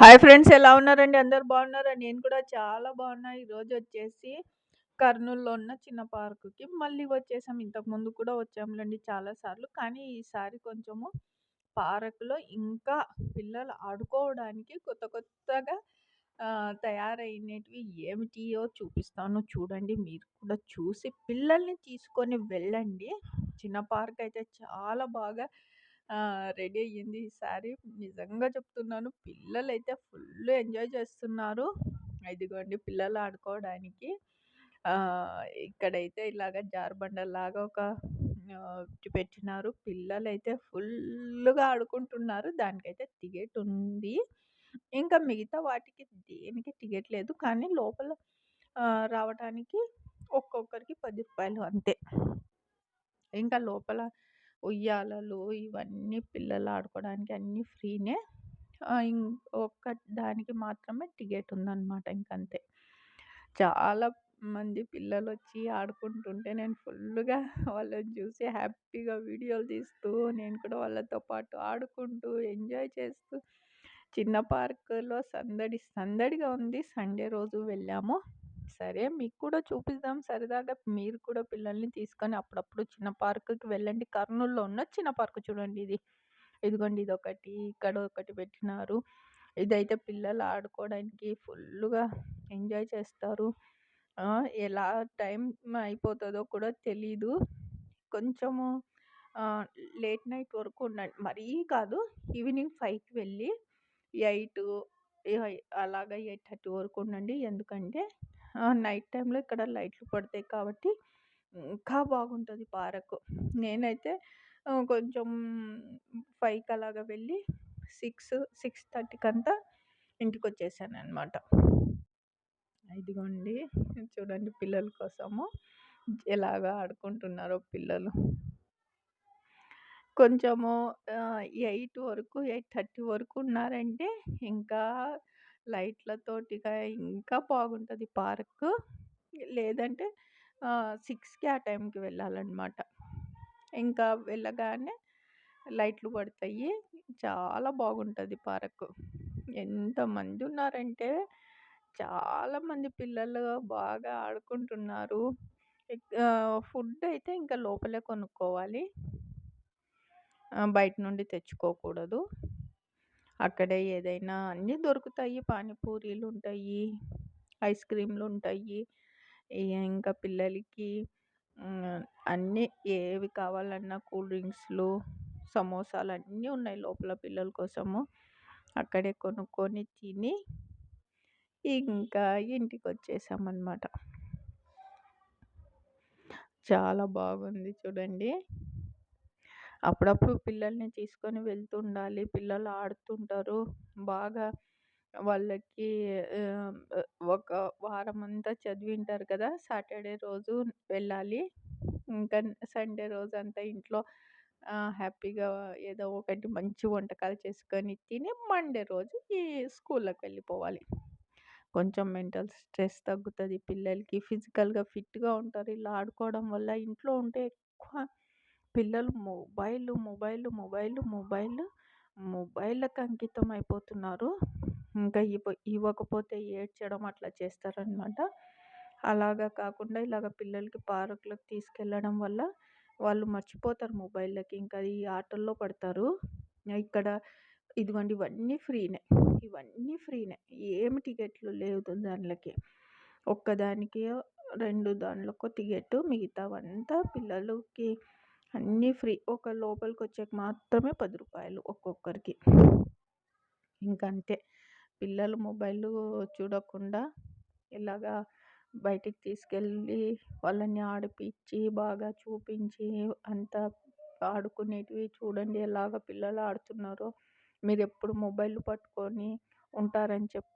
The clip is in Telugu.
హాయ్ ఫ్రెండ్స్ ఎలా ఉన్నారండి? అందరు బాగున్నారా? నేను కూడా చాలా బాగున్నా. ఈరోజు వచ్చేసి కర్నూలులో ఉన్న చిన్న పార్కుకి మళ్ళీ వచ్చేసాం. ఇంతకు ముందు కూడా వచ్చాములండి చాలాసార్లు కానీ ఈసారి కొంచెము పార్కులో ఇంకా పిల్లలు ఆడుకోవడానికి కొత్త కొత్తగా తయారైనవి ఏమిటియో చూపిస్తాను. చూడండి మీరు కూడా చూసి పిల్లల్ని తీసుకొని వెళ్ళండి. చిన్న పార్క్ అయితే చాలా బాగా రెడీ అయ్యింది ఈసారి. నిజంగా చెప్తున్నాను పిల్లలైతే ఫుల్ ఎంజాయ్ చేస్తున్నారు. ఇదిగోండి పిల్లలు ఆడుకోవడానికి ఇక్కడైతే ఇలాగ జారుబండలాగా ఒక పెట్టినారు. పిల్లలైతే ఫుల్లుగా ఆడుకుంటున్నారు. దానికైతే టికెట్ ఉంది. ఇంకా మిగతా వాటికి దేనికి టికెట్ లేదు. కానీ లోపల రావడానికి రావటానికి ఒక్కొక్కరికి పది రూపాయలు అంతే. ఇంకా లోపల ఉయ్యాలలు ఇవన్నీ పిల్లలు ఆడుకోవడానికి అన్నీ ఫ్రీనే. ఒక్క దానికి మాత్రమే టికెట్ ఉందన్నమాట ఇంకంతే. చాలా మంది పిల్లలు వచ్చి ఆడుకుంటుంటే నేను ఫుల్లుగా వాళ్ళని చూసి హ్యాపీగా వీడియోలు తీస్తూ, నేను కూడా వాళ్ళతో పాటు ఆడుకుంటూ, ఎంజాయ్ చేస్తూ చిన్న పార్కులో సందడి సందడిగా ఉంది. సండే రోజు వెళ్ళాము. సరే మీకు కూడా చూపిద్దాం సరదాగా మీరు కూడా పిల్లల్ని తీసుకొని అప్పుడప్పుడు చిన్న పార్కుకి వెళ్ళండి. కర్నూలులో ఉన్న చిన్న పార్క్ చూడండి ఇది. ఇదిగోండి ఇది ఒకటి ఇక్కడ ఒకటి పెట్టినారు. ఇదైతే పిల్లలు ఆడుకోవడానికి ఫుల్లుగా ఎంజాయ్ చేస్తారు. ఎలా టైం అయిపోతుందో కూడా తెలీదు. కొంచెము లేట్ నైట్ వరకు ఉండండి. మరీ కాదు ఈవినింగ్ ఫైవ్కి వెళ్ళి ఎయిట్ అలాగ ఎయిట్ థర్టీ వరకు ఉండండి. ఎందుకంటే నైట్ టైంలో ఇక్కడ లైట్లు పడతాయి కాబట్టి ఇంకా బాగుంటుంది పార్కు. నేనైతే కొంచెం ఫైవ్కి అలాగా వెళ్ళి సిక్స్ సిక్స్ థర్టీకి అంతా ఇంటికి వచ్చేసాను అనమాట ఇదిగోండి చూడండి పిల్లల కోసము ఎలాగా ఆడుకుంటున్నారో పిల్లలు. కొంచెము ఎయిట్ వరకు ఎయిట్ థర్టీ వరకు ఉన్నారంటే ఇంకా లైట్‌లతోటిగా ఇంకా బాగుంటుంది పార్క్ లేదంటే సిక్స్కి ఆ టైంకి వెళ్ళాలన్నమాట. ఇంకా వెళ్ళగానే లైట్లు పడతాయి. చాలా బాగుంటుంది పార్క్ ఎంతమంది ఉన్నారంటే చాలామంది పిల్లలు బాగా ఆడుకుంటున్నారు. ఫుడ్ అయితే ఇంకా లోపలే కొనుక్కోవాలి. బయట నుండి తెచ్చుకోకూడదు. అక్కడే ఏదైనా అన్నీ దొరుకుతాయి. పానీపూరీలు ఉంటాయి ఐస్ క్రీమ్లు ఉంటాయి ఇంకా పిల్లలకి అన్నీ ఏవి కావాలన్నా కూల్ డ్రింక్స్‌లు, సమోసాలు అన్నీ ఉన్నాయి లోపల పిల్లల కోసము. అక్కడే కొనుక్కొని తిని ఇంకా ఇంటికొచ్చేసామన్నమాట. చాలా బాగుంది చూడండి. అప్పుడప్పుడు పిల్లల్ని తీసుకొని వెళ్తుండాలి. పిల్లలు ఆడుతుంటారు. బాగా వాళ్ళకి ఒక వారం అంతా చదివింటారు కదా! సాటర్డే రోజు వెళ్ళాలి. ఇంకా సండే రోజంతా ఇంట్లో హ్యాపీగా ఏదో ఒకటి మంచి వంటకాలు చేసుకొని తిని మండే రోజు ఈ స్కూల్‌లోకి వెళ్ళిపోవాలి. కొంచెం మెంటల్ స్ట్రెస్ తగ్గుతుంది పిల్లలకి. ఫిజికల్‌గా ఫిట్‌గా ఉంటారు. ఇలా ఆడుకోవడం వల్ల ఇంట్లో ఉంటే ఎక్కువ పిల్లలు మొబైల్ మొబైల్ మొబైల్ మొబైల్ మొబైల్‌కి అంకితం అయిపోతున్నారు. ఇంకా ఇవ్వ ఇవ్వకపోతే ఏడ్చడం అట్లా చేస్తారనమాట. అలాగా కాకుండా ఇలాగ పిల్లలకి పార్కులకు తీసుకెళ్ళడం వల్ల వాళ్ళు మర్చిపోతారు మొబైల్‌లకి. ఇంకా ఈ ఆటల్లో పడతారు. ఇక్కడ ఇదిగోండి ఇవన్నీ ఫ్రీనే. ఇవన్నీ ఫ్రీనే. ఏమి టికెట్లు లేదు దాన్లకి. ఒక్కదానికి 2 దాన్లకో టికెట్టు. మిగతావంతా పిల్లలకి అన్నీ ఫ్రీ. ఒక లోపలికొచ్చాక మాత్రమే పది రూపాయలు ఒక్కొక్కరికి. ఇంకంతే. పిల్లలు మొబైల్ చూడకుండా ఇలాగా బయటికి తీసుకెళ్ళి వాళ్ళని ఆడిపిచ్చి, బాగా చూపించి అంతా ఆడుకునేటివి చూడండి ఎలాగ పిల్లలు ఆడుతున్నారో. మీరెప్పుడు మొబైల్ పట్టుకొని ఉంటారని చెప్పి